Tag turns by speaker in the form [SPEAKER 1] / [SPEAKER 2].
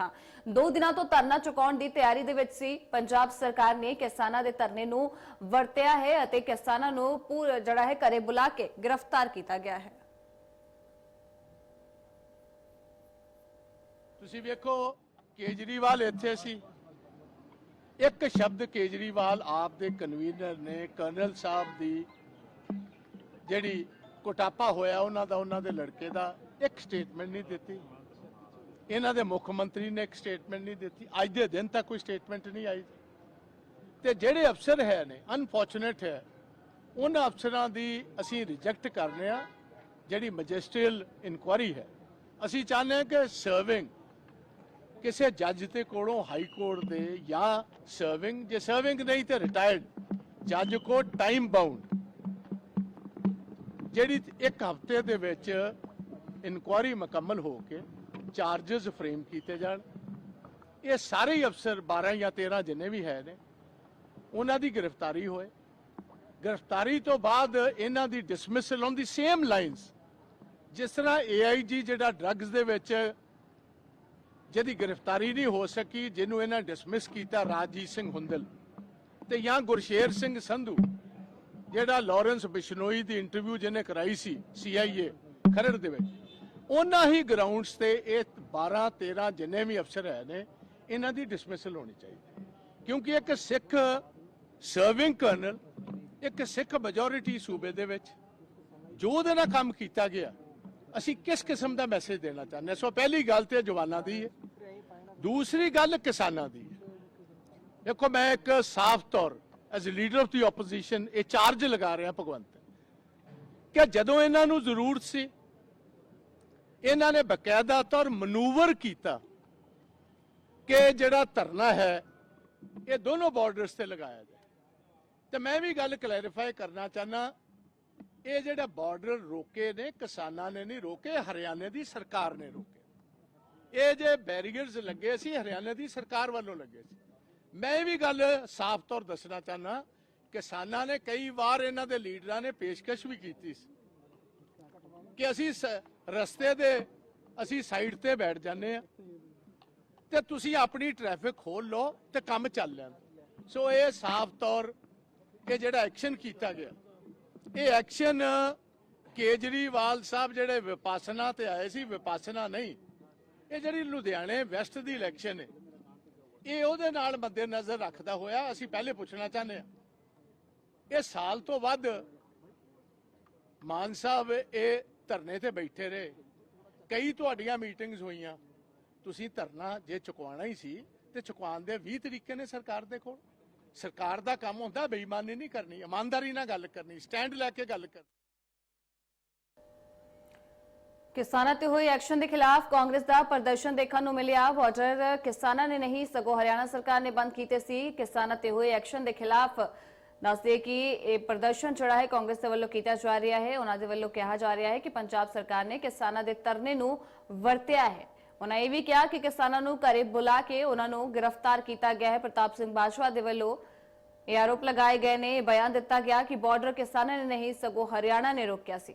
[SPEAKER 1] ਹਾਂ ਦੋ ਦਿਨਾਂ ਤੋਂ ਧਰਨਾ ਚੁਕਾਉਣ ਦੀ ਤਿਆਰੀ ਦੇ ਵਿੱਚ ਸੀ। ਪੰਜਾਬ ਸਰਕਾਰ ਨੇ ਕਿਸਾਨਾਂ ਦੇ ਧਰਨੇ ਨੂੰ ਵਰਤਿਆ ਹੈ ਅਤੇ ਕਿਸਾਨਾਂ ਨੂੰ ਪੂਰਾ ਜਿਹੜਾ ਹੈ ਘਰੇ ਬੁਲਾ ਕੇ ਗ੍ਰਿਫਤਾਰ ਕੀਤਾ ਗਿਆ ਹੈ।
[SPEAKER 2] ਤੁਸੀਂ ਵੇਖੋ, ਕੇਜਰੀਵਾਲ ਇੱਥੇ ਸੀ। ਇੱਕ ਸ਼ਬਦ ਕੇਜਰੀਵਾਲ ਆਪ ਦੇ ਕਨਵੀਨਰ ਨੇ, ਕਰਨਲ ਸਾਹਿਬ ਦੀ ਜਿਹੜੀ ਕੋਟਾਪਾ ਹੋਇਆ, ਉਹਨਾਂ ਦਾ, ਉਹਨਾਂ ਦੇ ਲੜਕੇ ਦਾ ਇੱਕ ਸਟੇਟਮੈਂਟ ਨਹੀਂ ਦਿੱਤੀ। ਇਹਨਾਂ ਦੇ ਮੁੱਖ ਮੰਤਰੀ ਨੇ ਇੱਕ ਸਟੇਟਮੈਂਟ ਨਹੀਂ ਦਿੱਤੀ। ਅੱਜ ਦੇ ਦਿਨ ਤੱਕ ਕੋਈ ਸਟੇਟਮੈਂਟ ਨਹੀਂ ਆਈ। ਤੇ ਜਿਹੜੇ ਅਫਸਰ ਹੈ ਨੇ ਅਨਫੋਰਚੂਨੇਟ ਹੈ, ਉਹਨਾਂ ਅਫਸਰਾਂ ਦੀ ਅਸੀਂ ਰਿਜੈਕਟ ਕਰਨੇ ਆ ਜਿਹੜੀ ਮੈਜਿਸਟਰੀਅਲ ਇਨਕੁਆਰੀ ਹੈ। ਅਸੀਂ ਚਾਹੁੰਦੇ ਹਾਂ ਕਿ ਸਰਵਿੰਗ ਕਿਸੇ ਜੱਜ ਦੇ ਕੋਲੋਂ ਹਾਈ ਕੋਰਟ ਦੇ ਜਾਂ ਸਰਵਿੰਗ ਜੇ ਸਰਵਿੰਗ ਨਹੀਂ ਤੇ ਰਿਟਾਇਰਡ ਜੱਜ ਕੋ ਟਾਈਮ ਬਾਉਂਡ ਜਿਹੜੀ ਇੱਕ ਹਫ਼ਤੇ ਦੇ ਵਿੱਚ ਇਨਕੁਆਰੀ ਮੁਕੰਮਲ ਹੋ ਕੇ ਚਾਰजेस ਫਰੇਮ ਕੀਤੇ ਜਾਣ। ਇਹ ਸਾਰੇ ਹੀ ਅਫਸਰ 12 ਜਾਂ 13 ਜਿੰਨੇ ਵੀ ਹੈ ਨੇ, ਉਹਨਾਂ ਦੀ ਗ੍ਰਿਫਤਾਰੀ ਹੋਏ। ਗ੍ਰਿਫਤਾਰੀ ਤੋਂ ਬਾਅਦ ਇਹਨਾਂ ਦੀ dismissal on the same lines ਜਿਸ ਤਰ੍ਹਾਂ ਏਆਈਜੀ ਜਿਹੜਾ ਡਰੱਗਸ ਦੇ ਵਿੱਚ ਜਿਹਦੀ ਗ੍ਰਿਫਤਾਰੀ ਨਹੀਂ ਹੋ ਸਕੀ, ਜਿਹਨੂੰ ਇਹਨਾਂ ਡਿਸਮਿਸ ਕੀਤਾ ਰਾਜਜੀਤ ਸਿੰਘ ਹੁੰਦਲ ਤੇ ਜਾਂ ਗੁਰਸ਼ੇਰ ਸਿੰਘ ਸੰਧੂ, ਜਿਹੜਾ ਲਾਰੈਂਸ ਬਿਸ਼ਨੋਈ ਦੀ ਇੰਟਰਵਿਊ ਜਿਹਨੇ ਕਰਾਈ ਸੀ ਸੀਆਈਏ ਖਰੜ ਦੇ ਵਿੱਚ। ਉਹਨਾਂ ਹੀ ਗਰਾਊਂਡਸ ਤੇ ਇਹ 12 13 ਜਿੰਨੇ ਵੀ ਅਫਸਰ ਹੈ ਨੇ, ਇਹਨਾਂ ਦੀ ਡਿਸਮਿਸਲ ਹੋਣੀ ਚਾਹੀਦੀ ਕਿਉਂਕਿ ਇੱਕ ਸਿੱਖ ਸਰਵਿੰਗ ਕਰਨਲ ਇੱਕ ਸਿੱਖ ਮੈਜੋਰਿਟੀ ਸੂਬੇ ਦੇ ਵਿੱਚ ਜੋ ਉਹਦੇ ਨਾਲ ਕੰਮ ਕੀਤਾ ਗਿਆ, ਅਸੀਂ ਕਿਸ ਕਿਸਮ ਦਾ ਮੈਸੇਜ ਦੇਣਾ ਚਾਹੁੰਦੇ ਹਾਂ? ਸੋ ਪਹਿਲੀ ਗੱਲ ਤੇ ਜਵਾਨਾਂ ਦੀ ਹੈ। ਦੂਸਰੀ ਗੱਲ ਕਿਸਾਨਾਂ ਦੀ ਹੈ। ਦੇਖੋ, ਮੈਂ ਇੱਕ ਸਾਫ਼ ਤੌਰ as leader of the opposition ਇਹ ਚਾਰਜ ਲਗਾ ਰਿਹਾ ਭਗਵੰਤ। ਕਿ ਜਦੋਂ ਇਹਨਾਂ ਨੂੰ ਜ਼ਰੂਰਤ ਸੀ ਇਹਨਾਂ ਨੇ ਬਕਾਇਦਾ ਤੌਰ ਮਨੂਵਰ ਕੀਤਾ ਕਿ ਜਿਹੜਾ ਧਰਨਾ ਹੈ, ਇਹ ਦੋਨੋਂ ਬਾਰਡਰਸ ਤੇ ਲਗਾਇਆ ਜਾਏ। ਤੇ ਮੈਂ ਵੀ ਗੱਲ ਕਲੈਰੀਫਾਈ ਕਰਨਾ ਚਾਹਨਾ ਇਹ ਜਿਹੜਾ ਬਾਰਡਰ ਰੋਕੇ ਨੇ, ਕਿਸਾਨਾਂ ਨੇ ਨਹੀਂ ਰੋਕੇ, ਹਰਿਆਣੇ ਦੀ ਸਰਕਾਰ ਨੇ ਰੋਕੇ। ਇਹ ਜੇ ਬੈਰੀਅਰਸ ਲੱਗੇ ਸੀ, ਹਰਿਆਣੇ ਦੀ ਸਰਕਾਰ ਵੱਲੋਂ ਲੱਗੇ ਸੀ। ਮੈਂ ਇਹ ਵੀ ਗੱਲ ਸਾਫ਼ ਤੌਰ ਦੱਸਣਾ ਚਾਹਨਾ ਕਿਸਾਨਾਂ ਨੇ ਕਈ ਵਾਰ ਇਹਨਾਂ ਦੇ ਲੀਡਰਾਂ ਨੇ ਪੇਸ਼ਕਸ਼ ਵੀ ਕੀਤੀ ਸੀ। ਕਿ ਅਸੀਂ ਸ- ਰਸਤੇ ਦੇ ਅਸੀਂ ਸਾਈਡ ਤੇ ਬੈਠ ਜਾਂਦੇ ਆ ਤੇ ਤੁਸੀਂ ਆਪਣੀ ਟ੍ਰੈਫਿਕ ਖੋਲ ਲਓ ਤੇ ਕੰਮ ਚੱਲ ਲੈਣ। ਸੋ ਇਹ ਸਾਫ਼ ਤੌਰ ਕਿ ਜਿਹੜਾ ਐਕਸ਼ਨ ਕੀਤਾ ਗਿਆ। ਇਹ ਐਕਸ਼ਨ ਕੇਜਰੀਵਾਲ ਸਾਹਿਬ ਜਿਹੜੇ ਵਿਪਾਸਨਾ ਤੇ ਆਏ ਸੀ, ਵਿਪਾਸਨਾ ਨਹੀਂ, ਇਹ ਜਿਹੜੀ ਲੁਧਿਆਣੇ ਵੈਸਟ ਦੀ ਇਲੈਕਸ਼ਨ ਹੈ, ਇਹ ਉਹਦੇ ਨਾਲ ਮੱਦੇ ਨਜ਼ਰ ਰੱਖਦਾ ਹੋਇਆ, ਅਸੀਂ ਪਹਿਲੇ ਪੁੱਛਣਾ ਚਾਹੁੰਦੇ ਹਾਂ। ਇਹ ਸਾਲ ਤੋਂ ਵੱਧ ਮਾਨ ਸਾਹਿਬ, ਇਹ ਧਰਨੇ ਤੇ ਬੈਠੇ ਰਹੇ। ਕਈ ਤੁਹਾਡੀਆਂ ਮੀਟਿੰਗਸ ਹੋਈਆਂ। ਤੁਸੀਂ ਧਰਨਾ ਜੇ ਚੁਕਵਾਉਣਾ ਹੀ ਸੀ, ਤੇ ਚੁਕਵਾਉਣ ਦੇ 20 ਤਰੀਕੇ ਨੇ ਸਰਕਾਰ ਦੇ ਕੋਲ। ਸਰਕਾਰ ਦਾ ਕੰਮ ਹੁੰਦਾ, ਬੇਈਮਾਨੀ ਨਹੀਂ ਕਰਨੀ, ਇਮਾਨਦਾਰੀ ਨਾਲ ਗੱਲ ਕਰਨੀ, ਸਟੈਂਡ ਲੈ ਕੇ ਗੱਲ ਕਰਨੀ।
[SPEAKER 1] ਕਿਸਾਨਾਂ ਤੇ ਹੋਏ ਐਕਸ਼ਨ ਦੇ ਖਿਲਾਫ ਕਾਂਗਰਸ ਦਾ ਪ੍ਰਦਰਸ਼ਨ ਦੇਖਣ ਨੂੰ ਮਿਲਿਆ। ਬਾਰਡਰ ਕਿਸਾਨਾਂ ਨੇ ਨਹੀਂ, ਸਗੋਂ ਹਰਿਆਣਾ ਸਰਕਾਰ ਨੇ ਬੰਦ ਕੀਤੇ ਸੀ। ਕਿਸਾਨਾਂ ਤੇ ਹੋਏ ਐਕਸ਼ਨ ਦੇ ਖਿਲਾਫ ਦੱਸਦੇ ਕਿ ਇਹ ਪ੍ਰਦਰਸ਼ਨ ਜਿਹੜਾ ਹੈ ਕਾਂਗਰਸ ਦੇ ਵੱਲੋਂ ਕੀਤਾ ਜਾ ਰਿਹਾ ਹੈ ਉਹਨਾਂ ਦੇ ਵੱਲੋਂ ਕਿਹਾ ਜਾ ਰਿਹਾ ਹੈ ਕਿ ਪੰਜਾਬ ਸਰਕਾਰ ਨੇ ਕਿਸਾਨਾਂ ਦੇ ਤਰਨੇ ਨੂੰ ਵਰਤਿਆ ਹੈ ਉਹਨਾਂ ਇਹ ਵੀ ਕਿਹਾ ਕਿ ਕਿਸਾਨਾਂ ਨੂੰ ਘਰੇ ਬੁਲਾ ਕੇ ਉਹਨਾਂ ਨੂੰ ਗ੍ਰਿਫਤਾਰ ਕੀਤਾ ਗਿਆ ਹੈ ਪ੍ਰਤਾਪ ਸਿੰਘ ਬਾਜਵਾ ਦੇ ਵੱਲੋਂ ਇਹ ਆਰੋਪ ਲਗਾਏ ਗਏ ਨੇ ਇਹ ਬਿਆਨ ਦਿੱਤਾ ਗਿਆ ਕਿ ਬਾਰਡਰ ਕਿਸਾਨਾਂ ਨੇ ਨਹੀਂ ਸਗੋਂ ਹਰਿਆਣਾ ਨੇ ਰੋਕਿਆ ਸੀ